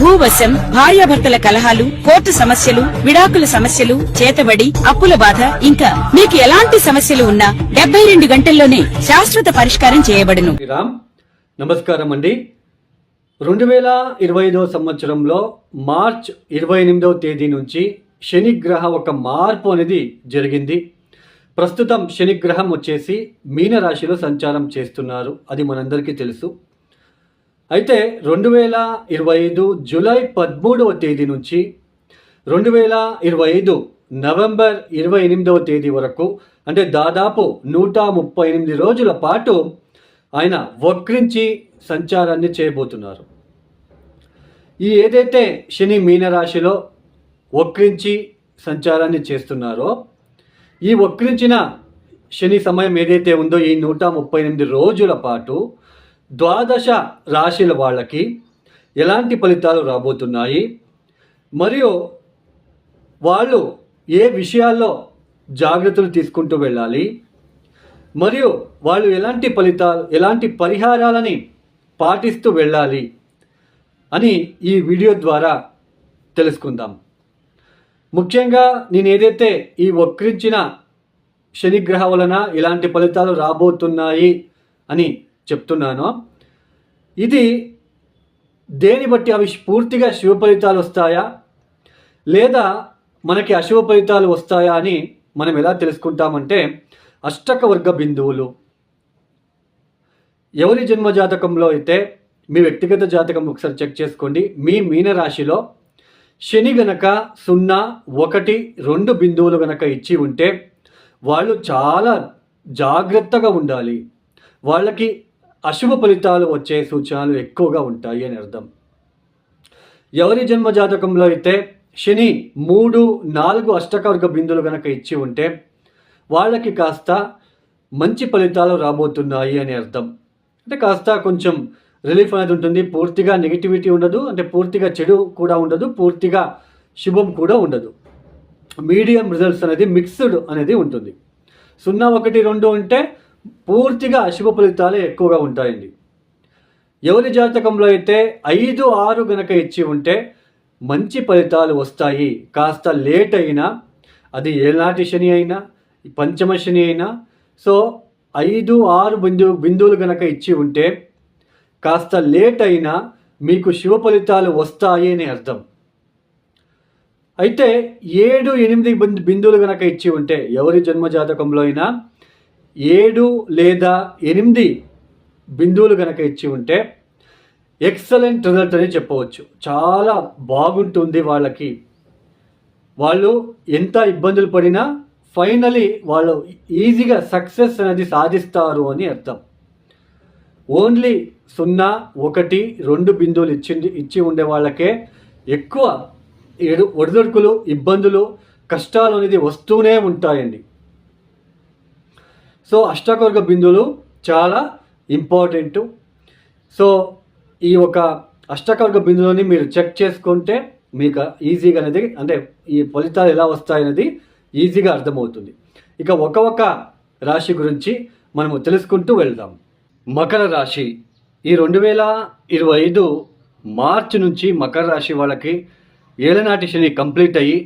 భూవశం భార్యాభర్తల కలహాలు కోర్టు సమస్యలు విడాకుల సమస్యలు చేతబడి అప్పుల బాధ ఇంకా మీకు ఎలాంటి సమస్యలు ఉన్నా డెబ్బై రెండు గంటల్లోనే శాశ్వత పరిష్కారం చేయబడును. నమస్కారం అండి. రెండు వేల ఇరవై ఐదవ సంవత్సరంలో మార్చ్ ఇరవై ఎనిమిదవ తేదీ నుంచి శనిగ్రహ ఒక మార్పు అనేది జరిగింది. ప్రస్తుతం శనిగ్రహం వచ్చేసి మీనరాశిలో సంచారం చేస్తున్నారు. అది మనందరికీ తెలుసు. అయితే రెండు వేల ఇరవై ఐదు జూలై పదమూడవ తేదీ నుంచి రెండు వేల ఇరవై ఐదు నవంబర్ ఇరవై ఎనిమిదవ తేదీ వరకు అంటే దాదాపు నూట ముప్పై ఎనిమిది రోజుల పాటు ఆయన వక్రించి సంచారాన్ని చేయబోతున్నారు. ఈ ఏదైతే శని మీనరాశిలో వక్రించి సంచారాన్ని చేస్తున్నారో ఈ వక్రించిన శని సమయం ఏదైతే ఉందో ఈ నూట ముప్పై ఎనిమిది రోజుల పాటు ద్వాదశ రాశిల వాళ్ళకి ఎలాంటి ఫలితాలు రాబోతున్నాయి? మరియు వాళ్ళు ఏ విషయాల్లో జాగ్రత్తలు తీసుకుంటూ వెళ్ళాలి? మరియు వాళ్ళు ఎలాంటి ఫలితాలు ఎలాంటి పరిహారాలని పాటిస్తూ వెళ్ళాలి అని ఈ వీడియో ద్వారా తెలుసుకుందాం. ముఖ్యంగా నేను ఏదైతే ఈ వక్రించిన శనిగ్రహ వలన ఇలాంటి ఫలితాలు రాబోతున్నాయి అని చెప్తున్నానో. ఇది దేని బట్టి అవి పూర్తిగా శుభ ఫలితాలు వస్తాయా? లేదా మనకి అశుభ ఫలితాలు వస్తాయా అని మనం ఎలా తెలుసుకుంటామంటే అష్టక వర్గ బిందువులు. ఎవరి జన్మ జాతకంలో అయితే మీ వ్యక్తిగత జాతకం ఒకసారి చెక్ చేసుకోండి. మీ మీనరాశిలో శని గనక సున్నా ఒకటి రెండు బిందువులు గనక ఇచ్చి ఉంటే వాళ్ళు చాలా జాగ్రత్తగా ఉండాలి. వాళ్ళకి అశుభ ఫలితాలు వచ్చే సూచనలు ఎక్కువగా ఉంటాయి అని అర్థం. ఎవరి జన్మ జాతకంలో అయితే శని మూడు నాలుగు అష్టకవర్గ బిందులు కనుక ఇచ్చి ఉంటే వాళ్ళకి కాస్త మంచి ఫలితాలు రాబోతున్నాయి అని అర్థం. అంటే కాస్త కొంచెం రిలీఫ్ అనేది ఉంటుంది. పూర్తిగా నెగిటివిటీ ఉండదు. అంటే పూర్తిగా చెడు కూడా ఉండదు. పూర్తిగా శుభం కూడా ఉండదు. మీడియం రిజల్ట్స్ అనేది మిక్స్డ్ అనేది ఉంటుంది. సున్నా ఒకటి రెండు ఉంటే పూర్తిగా అశుభ ఫలితాలే ఎక్కువగా ఉంటాయండి. ఎవరి జాతకంలో అయితే ఐదు ఆరు గనక ఇచ్చి ఉంటే మంచి ఫలితాలు వస్తాయి. కాస్త లేట్ అయినా అది ఏనాటి శని అయినా పంచమ శని అయినా సో ఐదు ఆరు బిందు బిందువులు గనక ఇచ్చి ఉంటే కాస్త లేట్ అయినా మీకు శుభ ఫలితాలు వస్తాయి అని అర్థం. అయితే ఏడు ఎనిమిది బిందు బిందువులు గనక ఇచ్చి ఉంటే ఎవరి జన్మ జాతకంలో అయినా ఏడు లేదా ఎనిమిది బిందువులు కనుక ఇచ్చి ఉంటే ఎక్సలెంట్ రిజల్ట్ అని చెప్పవచ్చు. చాలా బాగుంటుంది వాళ్ళకి. వాళ్ళు ఎంత ఇబ్బందులు పడినా ఫైనలీ వాళ్ళు ఈజీగా సక్సెస్ అనేది సాధిస్తారు అని అర్థం. ఓన్లీ సున్నా ఒకటి రెండు బిందువులు ఇచ్చింది ఇచ్చి ఉండే వాళ్ళకే ఎక్కువ ఎడు ఒడిదొడుకులు ఇబ్బందులు కష్టాలు అనేది వస్తూనే ఉంటాయండి. సో అష్టాకవర్గ బిందువులు చాలా ఇంపార్టెంట్ సో ఈ ఒక అష్టకవర్గ బిందువుని మీరు చెక్ చేసుకుంటే మీకు ఈజీగా అనేది అంటే ఈ ఫలితాలు ఎలా వస్తాయనేది ఈజీగా అర్థమవుతుంది. ఇక ఒక ఒక రాశి గురించి మనము తెలుసుకుంటూ వెళ్దాం. మకర రాశి. ఈ రెండు వేల ఇరవై ఐదు మార్చి నుంచి మకర రాశి వాళ్ళకి ఏలనాటి శని కంప్లీట్ అయ్యి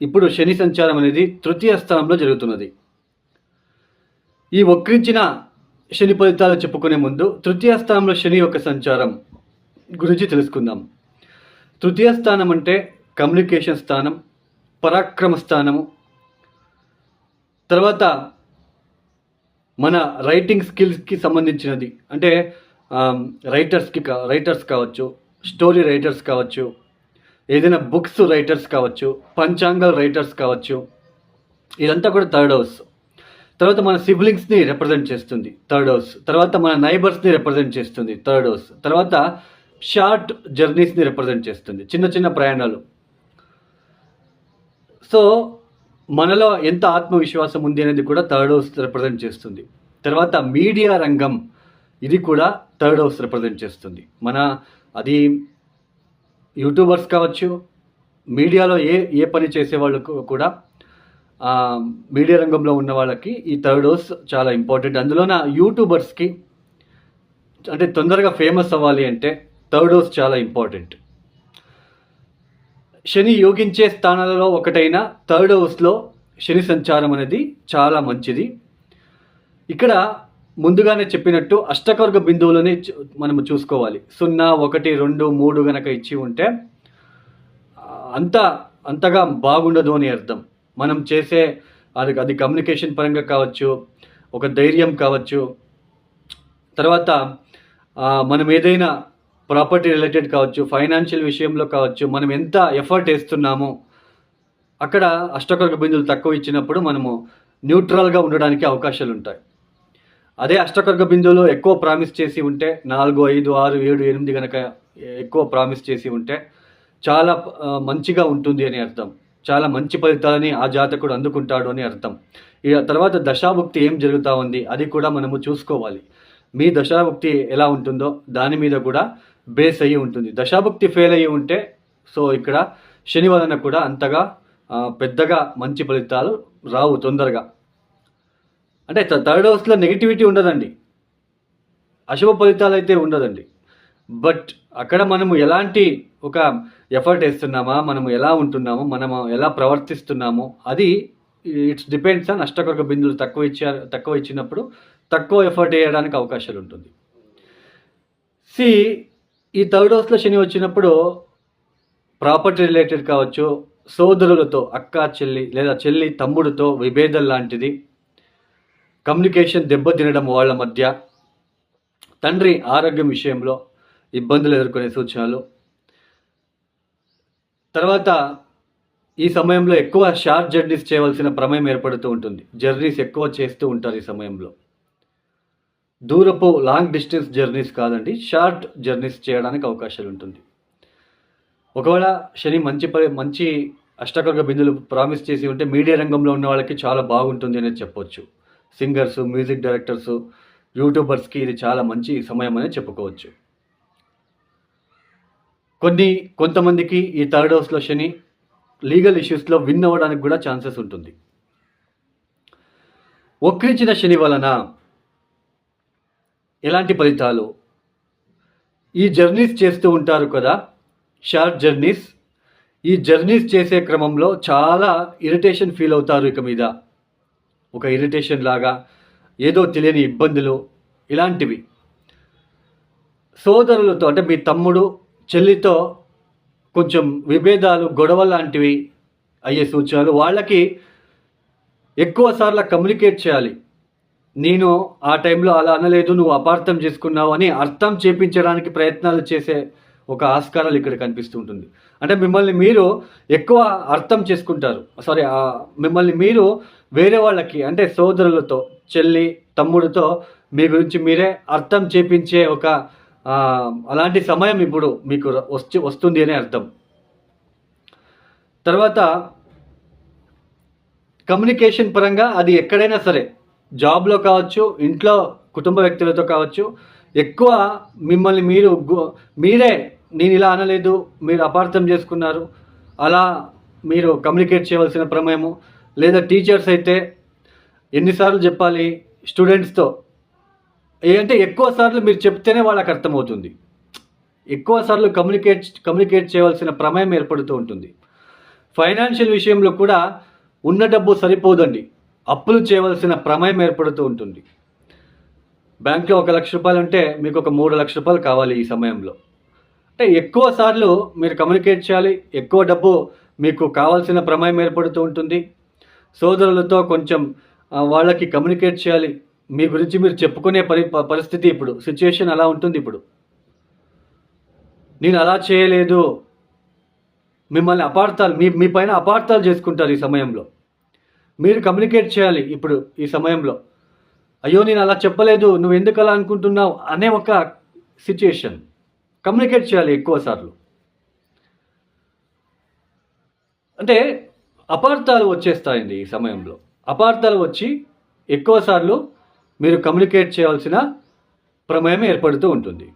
ఇప్పుడు శని సంచారం అనేది తృతీయ స్థానంలో జరుగుతున్నది. ఈ వక్రించిన శని ఫలితాలు చెప్పుకునే ముందు తృతీయ స్థానంలో శని యొక్క సంచారం గురించి తెలుసుకుందాం. తృతీయ స్థానం అంటే కమ్యూనికేషన్ స్థానం పరాక్రమ స్థానము. తర్వాత మన రైటింగ్ స్కిల్స్కి సంబంధించినది. అంటే రైటర్స్కి కా రైటర్స్ కావచ్చు స్టోరీ రైటర్స్ కావచ్చు ఏదైనా బుక్స్ రైటర్స్ కావచ్చు పంచాంగల్ రైటర్స్ కావచ్చు ఇదంతా కూడా థర్డ్ హౌస్. తర్వాత మన సిబ్లింగ్స్ని రిప్రజెంట్ చేస్తుంది థర్డ్ హౌస్ తర్వాత మన నైబర్స్ని రిప్రజెంట్ చేస్తుంది థర్డ్ హౌస్ తర్వాత షార్ట్ జర్నీస్ని రిప్రజెంట్ చేస్తుంది చిన్న చిన్న ప్రయాణాలు. సో మనలో ఎంత ఆత్మవిశ్వాసం ఉంది అనేది కూడా థర్డ్ హౌస్ రిప్రజెంట్ చేస్తుంది. తర్వాత మీడియా రంగం ఇది కూడా థర్డ్ హౌస్ రిప్రజెంట్ చేస్తుంది. మన అది యూట్యూబర్స్ కావచ్చు మీడియాలో ఏ ఏ పని చేసే వాళ్ళకు కూడా మీడియా రంగంలో ఉన్న వాళ్ళకి ఈ థర్డ్ డోస్ చాలా ఇంపార్టెంట్ అందులోన యూట్యూబర్స్కి అంటే తొందరగా ఫేమస్ అవ్వాలి అంటే థర్డ్ డోస్ చాలా ఇంపార్టెంట్ శని యోగించే స్థానాలలో ఒకటైన థర్డ్ హౌస్లో శని సంచారం అనేది చాలా మంచిది. ఇక్కడ ముందుగానే చెప్పినట్టు అష్టకవర్గ బిందువులని చూ- మనము చూసుకోవాలి. సున్నా ఒకటి రెండు మూడు గనక ఇచ్చి ఉంటే అంత అంతగా బాగుండదు అని అర్థం. మనం చేసే అది అది కమ్యూనికేషన్ పరంగా కావచ్చు ఒక ధైర్యం కావచ్చు. తర్వాత మనం ఏదైనా ప్రాపర్టీ రిలేటెడ్ కావచ్చు ఫైనాన్షియల్ విషయంలో కావచ్చు మనం ఎంత ఎఫర్ట్ వేస్తున్నామో అక్కడ అష్టకర్గ బిందువులు తక్కువ ఇచ్చినప్పుడు మనము న్యూట్రల్గా ఉండడానికి అవకాశాలు ఉంటాయి. అదే అష్టకర్గ బిందువులు ఎక్కువ ప్రామిస్ చేసి ఉంటే నాలుగు ఐదు ఆరు ఏడు ఎనిమిది కనుక ఎక్కువ ప్రామిస్ చేసి ఉంటే చాలా మంచిగా ఉంటుంది అని అర్థం. చాలా మంచి ఫలితాలని ఆ జాతకుడు అందుకుంటాడు అని అర్థం. ఇక తర్వాత దశాభుక్తి ఏం జరుగుతూ ఉంది? అది కూడా మనము చూసుకోవాలి. మీ దశాభుక్తి ఎలా ఉంటుందో దాని మీద కూడా బేస్ అయ్యి ఉంటుంది. దశాభుక్తి ఫెయిల్ అయ్యి ఉంటే సో ఇక్కడ శని వలన కూడా అంతగా పెద్దగా మంచి ఫలితాలు రావు తొందరగా. అంటే థర్డ్ హౌస్లో నెగిటివిటీ ఉండదండి. అశుభ ఫలితాలు అయితే ఉండదండి. బట్ అక్కడ మనము ఎలాంటి ఒక ఎఫర్ట్ వేస్తున్నామా? మనము ఎలా ఉంటున్నామో? మనము ఎలా ప్రవర్తిస్తున్నామో? అది ఇట్స్ డిపెండ్స్ ఆన్ అష్టకొరక బిందువులు తక్కువ ఇచ్చారు తక్కువ ఇచ్చినప్పుడు తక్కువ ఎఫర్ట్ వేయడానికి అవకాశాలు ఉంటుంది. సి ఈ థర్డ్ హౌస్లో శని వచ్చినప్పుడు ప్రాపర్టీ రిలేటెడ్ కావచ్చు సోదరులతో అక్క చెల్లి లేదా చెల్లి తమ్ముడితో విభేదం లాంటిది కమ్యూనికేషన్ దెబ్బతినడం వాళ్ళ మధ్య తండ్రి ఆరోగ్యం విషయంలో ఇబ్బందులు ఎదుర్కొనే సూచనలు తర్వాత ఈ సమయంలో ఎక్కువ షార్ట్ జర్నీస్ చేయవలసిన ప్రమేయం ఏర్పడుతూ ఉంటుంది. జర్నీస్ ఎక్కువ చేస్తూ ఉంటారు ఈ సమయంలో. దూరపు లాంగ్ డిస్టెన్స్ జర్నీస్ కాదండి షార్ట్ జర్నీస్ చేయడానికి అవకాశాలు ఉంటుంది. ఒకవేళ శని మంచి మంచి అష్టకర్గ బిందులు ప్రామిస్ చేసి ఉంటే మీడియా రంగంలో ఉన్న వాళ్ళకి చాలా బాగుంటుంది అనేది చెప్పొచ్చు. సింగర్స్ మ్యూజిక్ డైరెక్టర్స్ యూట్యూబర్స్కి ఇది చాలా మంచి సమయం అనేది చెప్పుకోవచ్చు. కొన్ని కొంతమందికి ఈ థర్డ్ హౌస్లో శని లీగల్ ఇష్యూస్లో విన్ అవ్వడానికి కూడా ఛాన్సెస్ ఉంటుంది. వక్రించిన శని వలన ఎలాంటి ఫలితాలు? ఈ జర్నీస్ చేస్తూ ఉంటారు కదా షార్ట్ జర్నీస్. ఈ జర్నీస్ చేసే క్రమంలో చాలా ఇరిటేషన్ ఫీల్ అవుతారు ఇక మీద. ఒక ఇరిటేషన్ లాగా ఏదో తెలియని ఇబ్బందులు ఇలాంటివి. సోదరులతో అంటే మీ తమ్ముడు చెల్లితో కొంచెం విభేదాలు గొడవ లాంటివి అయ్యే సూచనలు. వాళ్ళకి ఎక్కువ సార్లు కమ్యూనికేట్ చేయాలి. నేను ఆ టైంలో అలా అనలేదు నువ్వు అపార్థం చేసుకున్నావు అని అర్థం చేపించడానికి ప్రయత్నాలు చేసే ఒక ఆస్కారాలు ఇక్కడ కనిపిస్తూ ఉంటుంది. అంటే మిమ్మల్ని మీరు ఎక్కువ అర్థం చేసుకుంటారు. సారీ మిమ్మల్ని మీరు వేరే వాళ్ళకి అంటే సోదరులతో చెల్లి తమ్ముడితో మీ గురించి మీరే అర్థం చేపించే ఒక అలాంటి సమయం ఇప్పుడు మీకు వచ్చి వస్తుంది అనే అర్థం. తర్వాత కమ్యూనికేషన్ పరంగా అది ఎక్కడైనా సరే జాబ్లో కావచ్చు ఇంట్లో కుటుంబ వ్యక్తులతో కావచ్చు ఎక్కువ మిమ్మల్ని మీరు మీరే నేను ఇలా అనలేదు మీరు అపార్థం చేసుకున్నారు అలా మీరు కమ్యూనికేట్ చేయవలసిన ప్రమేయము లేదా టీచర్స్ అయితే ఎన్నిసార్లు చెప్పాలి స్టూడెంట్స్తో ఏంటంటే ఎక్కువ సార్లు మీరు చెప్తేనే వాళ్ళకి అర్థమవుతుంది. ఎక్కువ సార్లు కమ్యూనికేట్ కమ్యూనికేట్ చేయవలసిన ప్రమేయం ఏర్పడుతూ ఉంటుంది. ఫైనాన్షియల్ విషయంలో కూడా ఉన్న డబ్బు సరిపోదండి. అప్పులు చేయవలసిన ప్రమేయం ఏర్పడుతూ ఉంటుంది. బ్యాంక్లో ఒక లక్ష రూపాయలు ఉంటే మీకు ఒక మూడు లక్ష రూపాయలు కావాలి ఈ సమయంలో. అంటే ఎక్కువ సార్లు మీరు కమ్యూనికేట్ చేయాలి ఎక్కువ డబ్బు మీకు కావాల్సిన ప్రమేయం ఏర్పడుతూ ఉంటుంది. సోదరులతో కొంచెం వాళ్ళకి కమ్యూనికేట్ చేయాలి మీ గురించి మీరు చెప్పుకునే పరి పరిస్థితి ఇప్పుడు. సిచ్యుయేషన్ అలా ఉంటుంది ఇప్పుడు. నేను అలా చేయలేదు. మిమ్మల్ని అపార్థాలు మీ మీ పైన అపార్థాలు చేసుకుంటారు ఈ సమయంలో. మీరు కమ్యూనికేట్ చేయాలి ఇప్పుడు ఈ సమయంలో. అయ్యో నేను అలా చెప్పలేదు. నువ్వు ఎందుకు అలా అనుకుంటున్నావు? అనే ఒక సిచ్యుయేషన్ కమ్యూనికేట్ చేయాలి ఎక్కువ సార్లు. అంటే అపార్థాలు వచ్చేస్తాయండి ఈ సమయంలో. అపార్థాలు వచ్చి ఎక్కువసార్లు మీరు కమ్యూనికేట్ చేయాల్సిన ప్రమేయం ఏర్పడుతూ ఉంటుంది.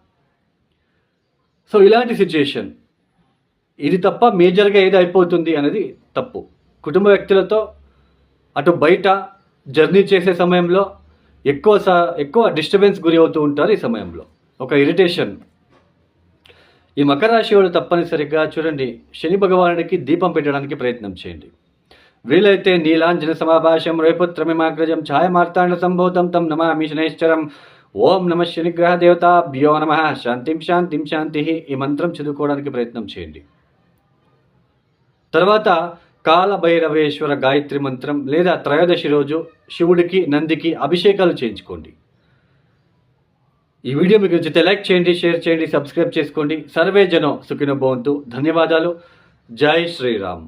సో ఇలాంటి సిచ్యుయేషన్ ఇది తప్ప మేజర్గా ఏది అయిపోతుంది అనేది తప్పు. కుటుంబ వ్యక్తులతో అటు బయట జర్నీ చేసే సమయంలో ఎక్కువ సా ఎక్కువ డిస్టర్బెన్స్ గురి అవుతూ ఉంటారు ఈ సమయంలో. ఒక ఇరిటేషన్ ఈ మకర రాశి వాళ్ళు తప్పనిసరిగా చూడండి శని భగవానుడికి దీపం పెట్టడానికి ప్రయత్నం చేయండి. వీలైతే నీలాంజన సమాభాషం రేపుత్రమిమాగ్రజం ఛాయమార్తాండ సంభూతం తం నమామి శనైశ్చరం ఓం నమ శనిగ్రహ దేవతాభ్యో నమ శాంతిం శాంతిం శాంతి ఈ మంత్రం చదువుకోవడానికి ప్రయత్నం చేయండి। తర్వాత కాలభైరవేశ్వర గాయత్రి మంత్రం లేదా త్రయోదశి రోజు శివుడికి నందికి అభిషేకాలు చేయించుకోండి। ఈ వీడియో మీకు నచ్చితే లైక్ చేయండి షేర్ చేయండి సబ్స్క్రైబ్ చేసుకోండి। సర్వే జనం సుఖిన భవంతు। ధన్యవాదాలు। జై శ్రీరామ్।